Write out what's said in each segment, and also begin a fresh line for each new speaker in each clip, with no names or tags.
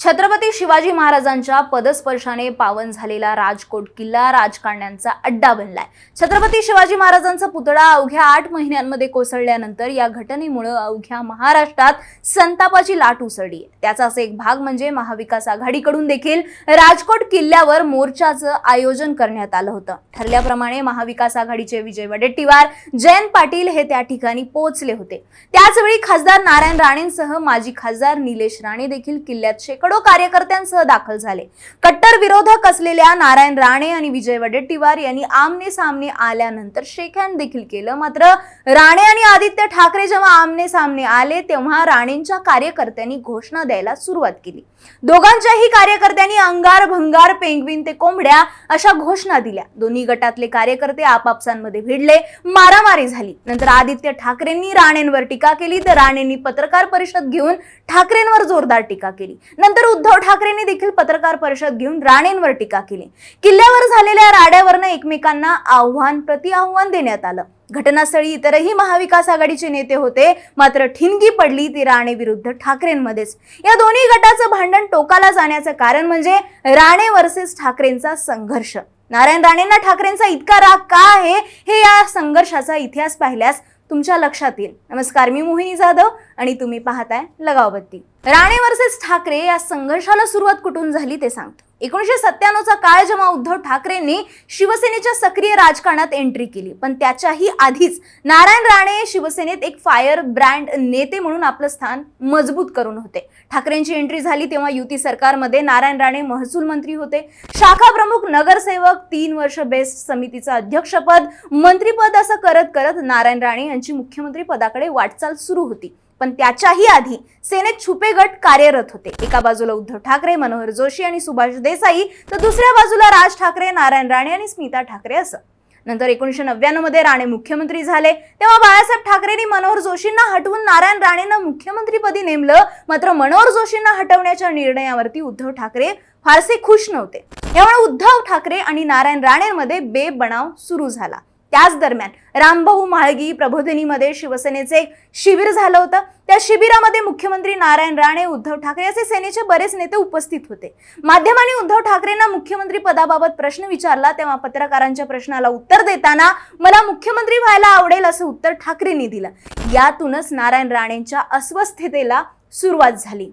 छत्रपती शिवाजी महाराजांच्या पदस्पर्शाने पावन झालेला राजकोट किल्ला राजकारण्यांचा अड्डा बनलाय. छत्रपती शिवाजी महाराजांचा पुतळा अवघ्या आठ महिन्यांमध्ये कोसळल्यानंतर या घटनेमुळे अवघ्या महाराष्ट्रात संतापाची लाट उसळली त्याचाच एक भाग म्हणजे महाविकास आघाडीकडून देखील राजकोट किल्ल्यावर मोर्चाचं आयोजन करण्यात आलं होतं. ठरल्याप्रमाणे महाविकास आघाडीचे विजय वडेट्टीवार जयंत पाटील हे त्या ठिकाणी पोहोचले होते. त्याचवेळी खासदार नारायण राणेंसह माजी खासदार निलेश राणे देखील किल्ल्यात शेकडो कार्यकर्त्यांसह दाखल झाले. कट्टर विरोधक असलेल्या नारायण राणे आणि विजय वडेट्टीवार यांनी आमने सामने आल्यानंतर शेकहँड देखील केलं. मात्र राणे आणि आदित्य ठाकरे जेव्हा आमने सामने आले तेव्हा राणेंच्या कार्यकर्त्यांनी घोषणा द्यायला सुरुवात केली. दोघांच्याही कार्यकर्त्यांनी अंगार भंगार पेंगविन ते कोंबड्या अशा घोषणा दिल्या. दोन्ही गटातले कार्यकर्ते आपापसांमध्ये भिडले मारामारी झाली. नंतर आदित्य ठाकरेंनी राणेंवर टीका केली तर राणेंनी पत्रकार परिषद घेऊन ठाकरेंवर जोरदार टीका केली. नंतर उद्धव ठाकरेंनी देखील पत्रकार परिषद घेऊन राणेंवर टीका केली. किल्ल्यावर झालेल्या राड्यावरनं एकमेकांना आव्हान प्रति आव्हान देण्यात आलं. घटनास्थळी इतरही महाविकास आघाडीचे नेते होते मात्र ठिणगी पडली ती राणे विरुद्ध ठाकरेंमध्येच. या दोन्ही गटाचं भांडण टोकाला जाण्याचं कारण म्हणजे राणे वर्सेस ठाकरेंचा संघर्ष. नारायण राणेंना ठाकरेंचा इतका राग का आहे हे या संघर्षाचा इतिहास पाहिल्यास तुमच्या लक्षात येईल. नमस्कार मी मोहिनी जाधव. आणि तुम्ही पाहताय लगावबत्ती. राणे वर्सेस ठाकरे या संघर्षाला सुरुवात कुठून झाली ते सांगतो. एकोणीशे सत्त्याण्णवचा काळ जेव्हा उद्धव ठाकरेंनी शिवसेनेच्या सक्रिय राजकारणात एंट्री केली पण त्याच्याही आधीच नारायण राणे शिवसेनेत एक फायर ब्रँड नेते म्हणून आपलं स्थान मजबूत करून होते. ठाकरेंची एंट्री झाली तेव्हा युती सरकारमध्ये नारायण राणे महसूल मंत्री होते. शाखा प्रमुख नगरसेवक तीन वर्ष बेस्ट समितीचं अध्यक्षपद मंत्रीपद असं करत करत नारायण राणे यांची मुख्यमंत्री पदाकडे वाटचाल सुरू होती. पण त्याच्याही आधी सेनेत छुपे गट कार्यरत होते. एका बाजूला उद्धव ठाकरे मनोहर जोशी आणि सुभाष देसाई तर दुसऱ्या बाजूला राज ठाकरे नारायण राणे आणि स्मिता ठाकरे असं. नंतर एकोणीशे नव्याण्णवमध्ये राणे मुख्यमंत्री झाले. तेव्हा बाळासाहेब ठाकरेंनी मनोहर जोशींना हटवून नारायण राणेंना मुख्यमंत्रीपदी नेमलं. मात्र मनोहर जोशींना हटवण्याच्या निर्णयावरती उद्धव ठाकरे फारसे खुश नव्हते. यामुळे उद्धव ठाकरे आणि नारायण राणेंमध्ये बेबनाव सुरू झाला. त्याच दरम्यान रामभाऊ म्हाळगी प्रबोधिनीमध्ये शिवसेनेचे एक शिबिर झालं होतं. त्या शिबिरामध्ये मुख्यमंत्री नारायण राणे उद्धव ठाकरे असे सेनेचे बरेच नेते उपस्थित होते. माध्यमांनी उद्धव ठाकरेंना मुख्यमंत्री पदाबाबत प्रश्न विचारला. तेव्हा पत्रकारांच्या प्रश्नाला उत्तर देताना मला मुख्यमंत्री व्हायला आवडेल असं उत्तर ठाकरेंनी दिलं. यातूनच नारायण राणेंच्या अस्वस्थतेला सुरुवात झाली.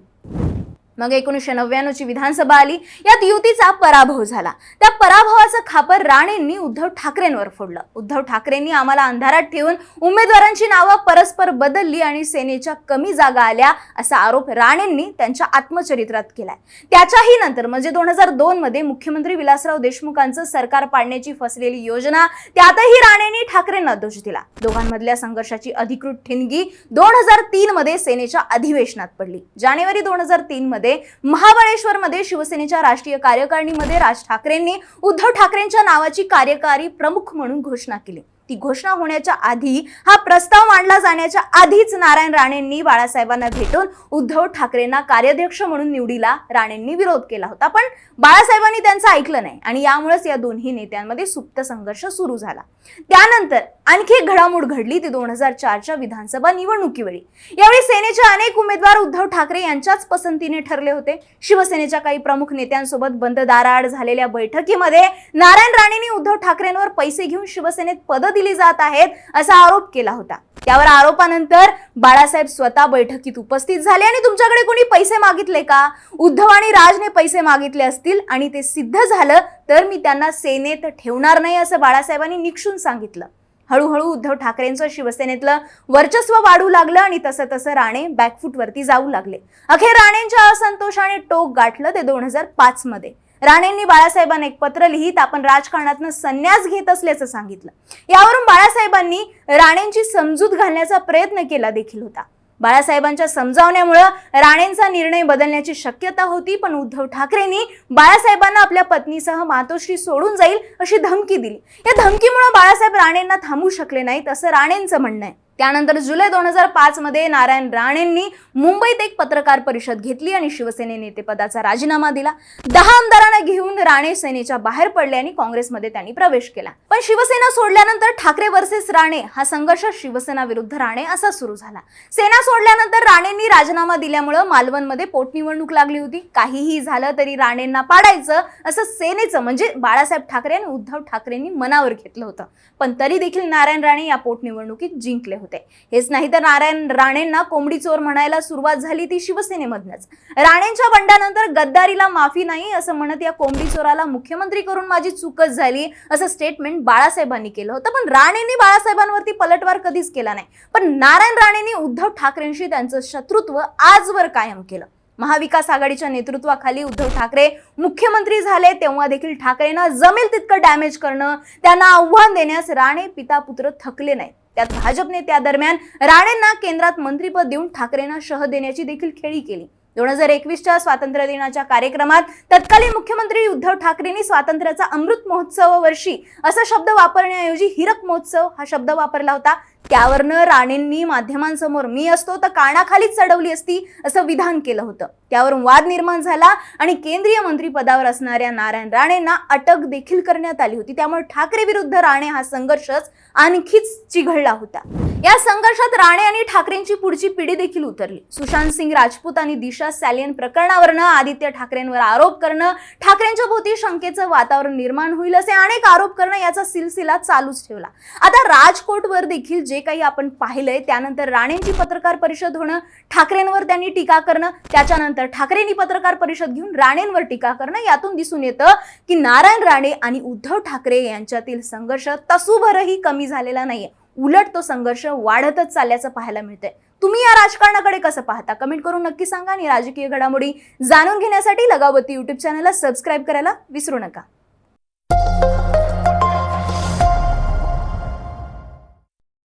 मग एकोणीसशे नव्याण्णवची विधानसभा आली. यात युतीचा पराभव झाला. त्या पराभवाचं खापर राणेंनी उद्धव ठाकरेंवर फोडलं. उद्धव ठाकरेंनी आम्हाला अंधारात ठेवून उमेदवारांची नावं परस्पर बदलली आणि सेनेच्या कमी जागा आल्या असा आरोप राणेंनी त्यांच्या आत्मचरित्रात केलाय. त्याच्याही नंतर म्हणजे दोन हजार दोन मध्ये मुख्यमंत्री विलासराव देशमुखांचं सरकार पाडण्याची फसलेली योजना त्यातही राणेंनी ठाकरेंना दोष दिला. दोघांमधल्या संघर्षाची अधिकृत ठिणगी दोन हजार तीन मध्ये सेनेच्या अधिवेशनात पडली. जानेवारी दोन हजार तीन मध्ये महाबळेश्वर मध्ये शिवसेनेच्या राष्ट्रीय कार्यकारिणीमध्ये राज ठाकरेंनी उद्धव ठाकरेंच्या नावाची कार्यकारी प्रमुख म्हणून घोषणा केली. ती घोषणा होण्याच्या आधी हा प्रस्ताव मांडला जाण्याच्या आधीच नारायण राणेंनी बाळासाहेबांना भेटून उद्धव ठाकरेंना कार्याध्यक्ष म्हणून निवडीला राणेंनी विरोध केला होता. पण बाळासाहेबांनी त्यांचं ऐकलं नाही आणि यामुळेच या दोन्ही नेत्यांमध्ये सुप्त संघर्ष सुरू झाला. त्यानंतर आणखी एक घडामोड घडली ती दोन हजार चारच्या विधानसभा निवडणुकीवेळी. यावेळी सेनेचे अनेक उमेदवार उद्धव ठाकरे यांच्याच पसंतीने ठरले होते. शिवसेनेच्या काही प्रमुख नेत्यांसोबत बंद दाराआड झालेल्या बैठकीमध्ये नारायण राणेंनी उद्धव ठाकरेंवर पैसे घेऊन शिवसेनेत पदं दिली जात आहेत असा आरोप केला होता. त्यावर आरोपानंतर बाळासाहेब स्वतः बैठकीत उपस्थित झाले. आणि तुमच्याकडे कोणी पैसे मागितले का? उद्धव आणि राजने पैसे मागितले असतील आणि ते सिद्ध झालं तर मी त्यांना सेनेत ठेवणार नाही असं बाळासाहेबांनी निक्षून सांगितलं. हळूहळू उद्धव ठाकरेंचं शिवसेनेतलं वर्चस्व वाढू लागलं आणि तसं तसं राणे बॅकफूटवरती जाऊ लागले. अखेर राणेंच्या असंतोषाने टोक गाठलं ते दोन हजार पाच मध्ये. राणेंनी बाळासाहेबांना एक पत्र लिहित आपण राजकारणातनं संन्यास घेत असल्याचं सांगितलं. यावरून बाळासाहेबांनी राणेंची समजूत घालण्याचा प्रयत्न केला देखील होता. बाळासाहेबांच्या समजावण्यामुळं राणेंचा निर्णय बदलण्याची शक्यता होती पण उद्धव ठाकरेंनी बाळासाहेबांना आपल्या पत्नीसह मातोश्री सोडून जाईल अशी धमकी दिली. या धमकीमुळे बाळासाहेब राणेंना थांबू शकले नाहीत असं राणेंचं म्हणणं आहे. त्यानंतर जुलै दोन हजार पाचमध्ये नारायण राणेंनी मुंबईत एक पत्रकार परिषद घेतली आणि शिवसेने नेतेपदाचा राजीनामा दिला. दहा आमदारांना घेऊन राणे सेनेच्या बाहेर पडले आणि काँग्रेसमध्ये त्यांनी प्रवेश केला. पण शिवसेना सोडल्यानंतर ठाकरे वर्सेस राणे हा संघर्ष शिवसेना विरुद्ध राणे असा सुरू झाला. सेना सोडल्यानंतर राणेंनी राजीनामा दिल्यामुळं मालवणमध्ये पोटनिवडणूक लागली होती. काहीही झालं तरी राणेंना पाडायचं असं सेनेचं म्हणजे बाळासाहेब ठाकरे आणि उद्धव ठाकरेंनी मनावर घेतलं होतं. पण तरी देखील नारायण राणे या पोटनिवडणुकीत जिंकले होते. हेच नाही तर नारायण राणेंना कोंबडी चोर म्हणायला सुरुवात झाली ती शिवसेनेमधनच. राणेंच्या बंडानंतर गद्दारीला माफी नाही असं म्हणत या कोंबडी चोराला मुख्यमंत्री करून माझी चूकच झाली असं स्टेटमेंट बाळासाहेबांनी केलं होतं. पण राणेंनी बाळासाहेबांवरती पलटवार कधीच केला नाही. पण नारायण राणेंनी उद्धव ठाकरेंशी त्यांचं शत्रुत्व आजवर कायम केलं. महाविकास आघाडीच्या नेतृत्वाखाली उद्धव ठाकरे मुख्यमंत्री झाले तेव्हा देखील ठाकरेंना जमेल तितकं डॅमेज करणं त्यांना आव्हान देण्यास राणे पिता पुत्र थकले नाहीत. त्यात भाजपने त्या दरम्यान राणेंना केंद्रात मंत्रीपद देऊन ठाकरेंना शह देण्याची देखील खेळी केली. दोन हजार एकवीसच्या स्वातंत्र्य दिनाच्या कार्यक्रमात तत्कालीन मुख्यमंत्री उद्धव ठाकरेंनी स्वातंत्र्याचा अमृत महोत्सव वर्षी असा शब्द वापरण्याऐवजी हिरक महोत्सव हा शब्द वापरला होता. त्यावरनं राणेंनी माध्यमांसमोर मी असतो तर कानाखालीच चढवली असती असं विधान केलं होतं. त्यावरून वाद निर्माण झाला आणि केंद्रीय मंत्रीपदावर असणाऱ्या नारायण राणेंना अटक देखील करण्यात आली होती. त्यामुळे ठाकरे विरुद्ध राणे हा संघर्षच आणखीच चिघळला होता. या संघर्षात राणे आणि ठाकरेंची पुढची पिढी देखील उतरली. सुशांत सिंग राजपूत आणि दिशा सॅलियन प्रकरणावरनं आदित्य ठाकरेंवर आरोप करणं ठाकरेंच्या भोवती शंकेचं वातावरण निर्माण होईल असे अनेक आरोप करणं याचा सिलसिला चालूच ठेवला. आता राजकोटवर देखील जे काही आपण पाहिलंय त्यानंतर राणेंची पत्रकार परिषद होणं ठाकरेंवर त्यांनी टीका करणं त्याच्यानंतर ठाकरेंनी पत्रकार परिषद घेऊन राणेंवर टीका करणं यातून दिसून येतं की नारायण राणे आणि उद्धव ठाकरे यांच्यातील संघर्ष तसूभरही कमी झालेला नाहीये. उलट तो संघर्ष वाढतच चालल्याचं पाहायला मिळतंय. तुम्ही या राजकारणाकडे कसं पाहता? कमेंट करून नक्की सांगा आणि राजकीय घडामोडी जाणून घेण्यासाठी लगावती यूट्यूब चॅनलला सबस्क्राईब करायला विसरू नका.